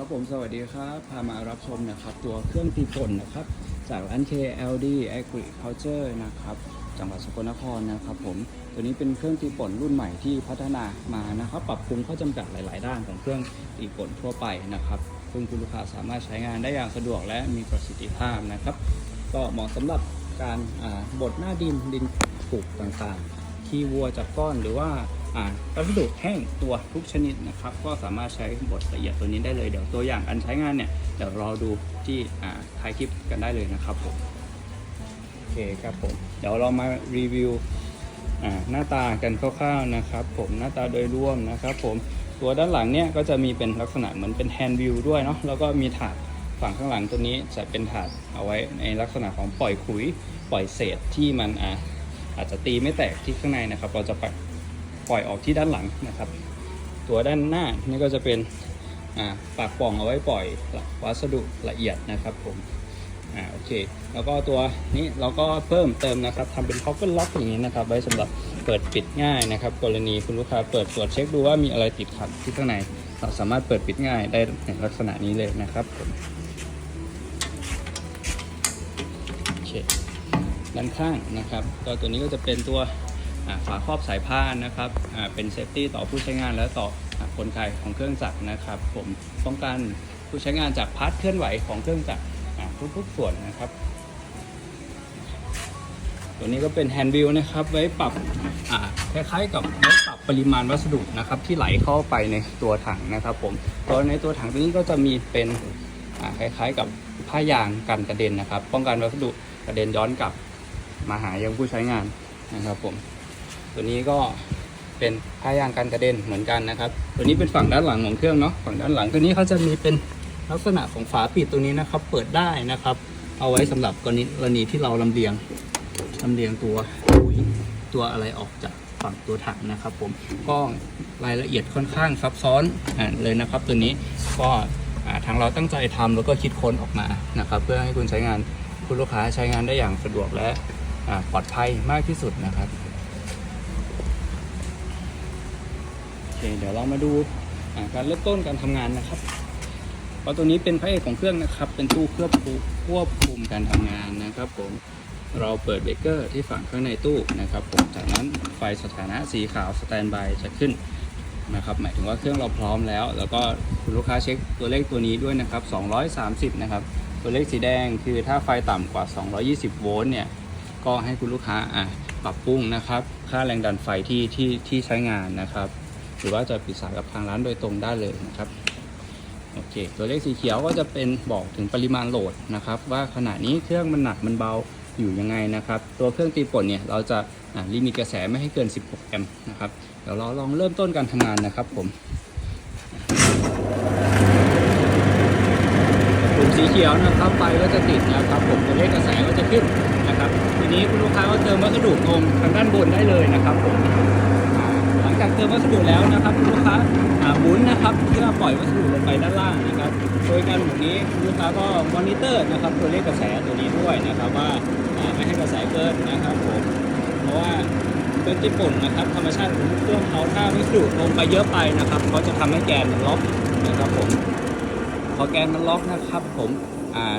ครับผมสวัสดีครับ พามารับชมนะครับ ตัวเครื่องตีป่นนะครับ จากร้าน KLD Agriculture นะครับจังหวัดสกลนครนะครับผมตัวนี้เป็นเครื่องตีป่นรุ่นใหม่ที่พัฒนามานะครับ ปรับปรุงข้อจำกัดหลาย ๆ ด้านของเครื่องตีป่นทั่วไปนะครับซึ่งคุณลูกค้าสามารถใช้งานได้อย่างสะดวกและมีประสิทธิภาพนะครับ ก็เหมาะสำหรับการบดหน้าดินดินปลูกต่างๆขี้วัวจากก้อนหรือว่า อ่าวัสดุแห้งตัวทุกชนิดนะครับ ก็สามารถใช้บดละเอียดตัวนี้ได้เลย เดี๋ยวตัวอย่างการใช้งานเนี่ย เดี๋ยวรอดูที่อ่าท้ายคลิปกันได้เลยนะครับผม โอเคครับผม เดี๋ยวเรามารีวิวอ่าหน้าตากันคร่าวๆนะครับ ผมหน้าตาโดยรวมนะครับ ผมตัวด้านหลังเนี่ยก็จะมีเป็นลักษณะเหมือนเป็นแฮนด์วิวด้วยเนาะแล้วก็มีถาดฝั่งข้างหลังตัวนี้จะเป็นถาดเอาไว้ในลักษณะของปล่อยขุยปล่อยเศษที่มันอ่าอาจจะตีไม่แตกที่ข้างในนะครับ เราจะ ปล่อยออกที่ด้านหลังนะครับ ตัวด้านหน้านี่ก็จะเป็นปากป่องเอาไว้ปล่อยวัสดุละเอียดนะครับผมอ่าโอเค แล้วก็ตัวนี้เราก็เพิ่มเติมนะครับทำเป็น cover lock อย่างนี้นะครับ ไว้สำหรับเปิดปิดง่ายนะครับ กรณีคุณลูกค้าเปิดตรวจเช็คดูว่ามีอะไรติดขัดที่ข้างใน เราสามารถเปิดปิดง่ายได้ในลักษณะนี้เลยนะครับผมโอเคด้านข้างนะครับก็ตัวนี้ก็จะเป็นตัว ฝาครอบสายพานนะครับเป็นเซฟตี้ต่อผู้ใช้งานและต่ออ่ากลไกของเครื่องจักรนะครับผมป้องกันผู้ใช้งานจากพาร์ทเคลื่อนไหวของเครื่องจักรทุกๆส่วนนะครับตัวนี้ก็เป็นแฮนด์วิวนะครับไว้ปรับอ่าคล้ายๆกับไว้ปรับปริมาณวัสดุนะครับที่ไหลเข้าไปในตัวถังนะครับผมตัวในตัวถังตัวนี้ก็จะมีเป็นอ่าคล้ายๆกับผ้ายางกันกระเด็นนะครับ ป้องกันวัสดุกระเด็นย้อนกลับมาหายังผู้ใช้งานนะครับผม ตัวนี้ก็เป็นผ้ายางกันกระเด็นเหมือนกันนะครับ ตัวนี้เป็นฝั่งด้านหลังของเครื่องเนาะฝั่งด้านหลังตัวนี้เขาจะมีเป็นลักษณะของฝาปิดตัวนี้นะครับ เปิดได้นะครับ เอาไว้สำหรับกรณีกรณีที่เราลำเลียงลำเลียงตัวปุ๋ยตัวอะไรออกจากฝั่งตัวถังนะครับ ผมก็รายละเอียดค่อนข้างซับซ้อนอเลยนะครับ ตัวนี้ก็ทางเราตั้งใจทำแล้วก็คิดค้นออกมานะครับ เพื่อให้คุณใช้งานคุณลูกค้าใช้งานได้อย่างสะดวกและปลอดภัยมากที่สุดนะครับโอ เคเดี๋ยวเรามาดูการเริ่มต้นการทำงานนะครับเพราะตัวนี้เป็นพระเอกของเครื่องนะครับ เป็นตู้ควบคุมควบคุมการทำงานนะครับผมเราเปิดเบรกเกอร์ที่ฝั่งข้างในตู้นะครับผมจากนั้นไฟสถานะสีขาวสแตนบายจะขึ้นนะครับหมายถึงว่าเครื่องเราพร้อมแล้ว แล้วก็คุณลูกค้าเช็คตัวเลขตัวนี้ด้วยนะครับ 230 นะครับ ตัวเลขสีแดงคือถ้าไฟต่ำกว่า 220 โวลต์เนี่ย ก็ให้คุณลูกค้าอะปรับปรุงนะครับ ค่าแรงดันไฟที่ที่ที่ใช้งานนะครับ หรือว่าจะปรึกษากับทางร้านโดยตรงได้เลยนะครับโอเคตัวเลขสีเขียวก็จะเป็นบอกถึงปริมาณโหลดนะครับ ว่าขณะนี้เครื่องมันหนักมันเบาอยู่ยังไงนะครับ ตัวเครื่องตีป่นเนี่ยเราจะลิมิตกระแสไม่ให้เกิน 16 แอมป์นะครับเดี๋ยวเราลองเริ่มต้นการทำงานนะครับผมปุ่มสีเขียวนะครับไฟก็จะติดนะครับผมตัวเลขกระแสก็จะขึ้นนะครับ ทีนี้คุณลูกค้าก็เติมวัสดุลงทางด้านบนได้เลยนะครับผม จากเติมวัสดุแล้วนะครับคุณลูกค้าหมุนนะครับเพื่อปล่อยวัสดุลงไปด้านล่างนะครับ โดยการหมุนนี้คุณลูกค้าก็มอนิเตอร์นะครับตัวเลขกระแสตัวนี้ด้วยนะครับว่าไม่ให้กระแสเกินนะครับผมเพราะว่าเครื่องญี่ปุ่นนะครับธรรมชาติของเครื่องเขาถ้าวัสดุลงไปเยอะไปนะครับเขาจะทำให้แกนมันล็อกนะครับผมพอแกนมันล็อกนะครับผม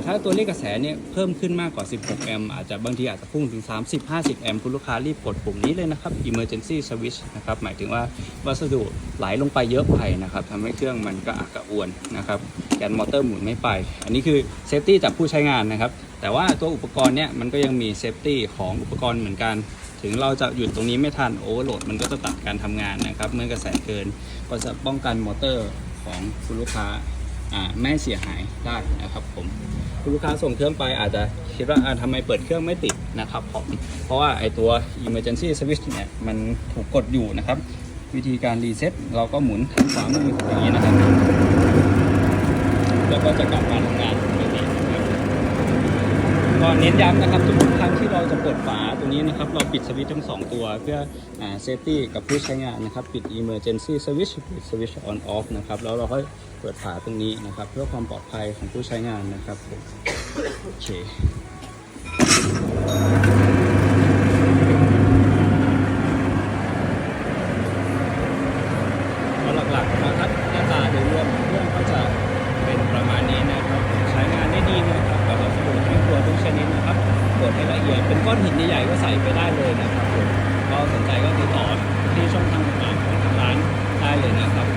ถ้าตัวเลขกระแสเนี่ยเพิ่มขึ้นมากกว่า 16 แอมป์อาจจะบางทีอาจจะพุ่งถึง 30 50 แอมป์คุณลูกค้ารีบกดปุ่มนี้เลยนะครับ emergency switch นะครับ หมายถึงว่าวัสดุไหลลงไปเยอะไปนะครับทำให้เครื่องมันก็อักกระอ่วนนะครับแกนมอเตอร์หมุนไม่ไป อันนี้คือเซฟตี้จากผู้ใช้งานนะครับ แต่ว่าตัวอุปกรณ์เนี่ยมันก็ยังมีเซฟตี้ของอุปกรณ์เหมือนกัน ถึงเราจะหยุดตรงนี้ไม่ทันโอเวอร์โหลดมันก็จะตัดการทำงานนะครับ เมื่อกระแสเกินก็จะป้องกันมอเตอร์ของคุณลูกค้า ไม่เสียหายได้นะครับผมคุณลูกค้าส่งเครื่องไปอาจจะคิดว่าทำไมเปิดเครื่องไม่ติดนะครับผมเพราะว่าไอตัว emergency switch เนี่ยมันถูกกดอยู่นะครับ วิธีการรีเซ็ตเราก็หมุนทางขวามืออย่างนี้นะครับ แล้วก็จะกลับมาทำงานแบบนี้นะครับก็ เน้นย้ำนะครับทุกครั้งที่เราจะเปิดฝาตรงนี้นะครับเราปิดสวิตช์ทั้งสองตัวเพื่อเซฟตี้กับผู้ใช้งานนะครับปิด emergency switch ปิด switch on off นะครับแล้วเราค่อยเปิดฝาตรงนี้นะครับเพื่อความปลอดภัยของผู้ใช้งานนะครับโอเคแล้วหลักๆนะครับหน้าตาโดยรวมเครื่องก็จะเป็น อย่างเป็น ก้อนหินใหญ่ๆก็ใส่ไปได้เลยนะครับผมก็สนใจก็ติดต่อที่ช่องทางต่างๆของทางร้านได้เลยนะครับ